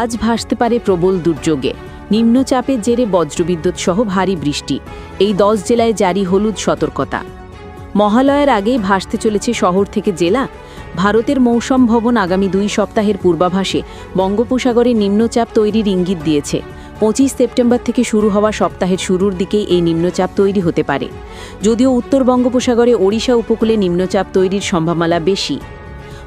আজ ভাসতে পারে প্রবল দুর্যোগে। নিম্নচাপের জেরে বজ্রবিদ্যুৎ সহ ভারী বৃষ্টি। এই দশ জেলায় জারি হলুদ সতর্কতা। মহালয়ার আগেই ভাসতে চলেছে শহর থেকে জেলা। ভারতের মৌসম ভবন আগামী দুই সপ্তাহের পূর্বাভাসে বঙ্গোপসাগরে নিম্নচাপ তৈরির ইঙ্গিত দিয়েছে। পঁচিশ সেপ্টেম্বর থেকে শুরু হওয়া সপ্তাহের শুরুর দিকেই এই নিম্নচাপ তৈরি হতে পারে। যদিও উত্তর বঙ্গোপসাগরে ওড়িশা উপকূলে নিম্নচাপ তৈরির সম্ভাবনা বেশি।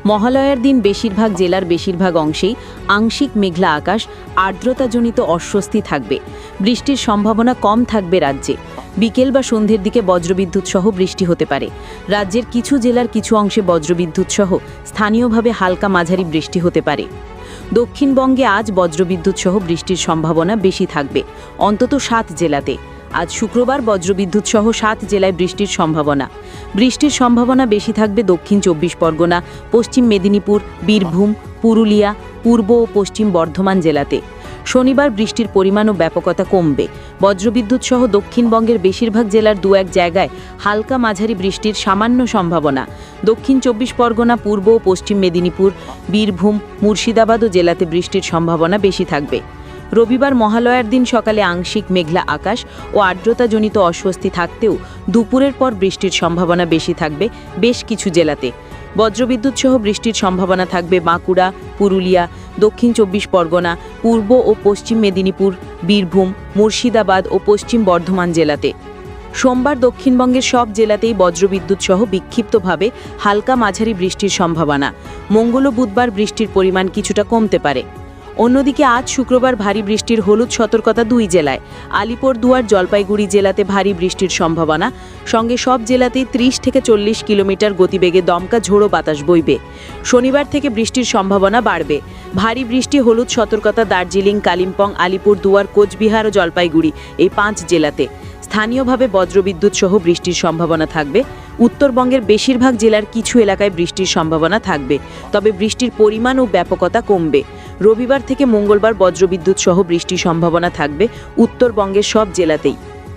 মহালয়ার দিন বেশিরভাগ জেলার বেশিরভাগ অংশেই আংশিক মেঘলা আকাশ, আর্দ্রতাজনিত অস্বস্তি থাকবে। বৃষ্টির সম্ভাবনা কম থাকবে রাজ্যে। বিকেল বা সন্ধ্যের দিকে বজ্রবিদ্যুৎ সহ বৃষ্টি হতে পারে। রাজ্যের কিছু জেলার কিছু অংশে বজ্রবিদ্যুৎ সহ স্থানীয়ভাবে হালকা মাঝারি বৃষ্টি হতে পারে। দক্ষিণবঙ্গে আজ বজ্রবিদ্যুৎ সহ বৃষ্টির সম্ভাবনা বেশি থাকবে। অন্তত সাত জেলাতে। আজ শুক্রবার বজ্রবিদ্যুৎ সহ সাত জেলায় বৃষ্টির সম্ভাবনা। বৃষ্টির সম্ভাবনা বেশি থাকবে দক্ষিণ চব্বিশ পরগনা, পশ্চিম মেদিনীপুর, বীরভূম, পুরুলিয়া, পূর্ব ও পশ্চিম বর্ধমান জেলাতে। শনিবার বৃষ্টির পরিমাণ ও ব্যাপকতা কমবে। বজ্রবিদ্যুৎ সহ দক্ষিণবঙ্গের বেশিরভাগ জেলার দু এক জায়গায় হালকা মাঝারি বৃষ্টির সামান্য সম্ভাবনা। দক্ষিণ চব্বিশ পরগনা, পূর্ব ও পশ্চিম মেদিনীপুর, বীরভূম মুর্শিদাবাদ ও জেলাতে বৃষ্টির সম্ভাবনা বেশি থাকবে। রবিবার মহালয়ার দিন সকালে আংশিক মেঘলা আকাশ ও আর্দ্রতাজনিত অস্বস্তি থাকতেও দুপুরের পর বৃষ্টির সম্ভাবনা বেশি থাকবে বেশ কিছু জেলাতে। বজ্রবিদ্যুৎ সহ বৃষ্টির সম্ভাবনা থাকবে বাঁকুড়া, পুরুলিয়া, দক্ষিণ চব্বিশ পরগনা, পূর্ব ও পশ্চিম মেদিনীপুর, বীরভূম, মুর্শিদাবাদ ও পশ্চিম বর্ধমান জেলাতে। সোমবার দক্ষিণবঙ্গের সব জেলাতেই বজ্রবিদ্যুৎ সহ বিক্ষিপ্তভাবে হালকা মাঝারি বৃষ্টির সম্ভাবনা। মঙ্গল বুধবার বৃষ্টির পরিমাণ কিছুটা কমতে পারে। অন্যদিকে আজ শুক্রবার ভারী বৃষ্টির হলুদ সতর্কতা দুই জেলায়। আলিপুরদুয়ার জলপাইগুড়ি জেলাতে ভারী বৃষ্টির সম্ভাবনা। সঙ্গে সব জেলাতেই ত্রিশ থেকে চল্লিশ কিলোমিটার গতিবেগে দমকা ঝোড়ো বাতাস বইবে। শনিবার থেকে বৃষ্টির সম্ভাবনা বাড়বে। ভারী বৃষ্টি, হলুদ সতর্কতা দার্জিলিং, কালিম্পং আলিপুরদুয়ার কোচবিহার ও জলপাইগুড়ি এই পাঁচ জেলাতে। স্থানীয়ভাবে বজ্রবিদ্যুৎ সহ বৃষ্টির সম্ভাবনা থাকবে। উত্তরবঙ্গের বেশিরভাগ জেলার কিছু এলাকায় বৃষ্টির সম্ভাবনা থাকবে। তবে বৃষ্টির পরিমাণ ও ব্যাপকতা কমবে। রবিবার থেকে মঙ্গলবার বজ্রবিদ্যুৎ সহ বৃষ্টির সম্ভাবনা থাকবে উত্তরবঙ্গের সব জেলাতেই।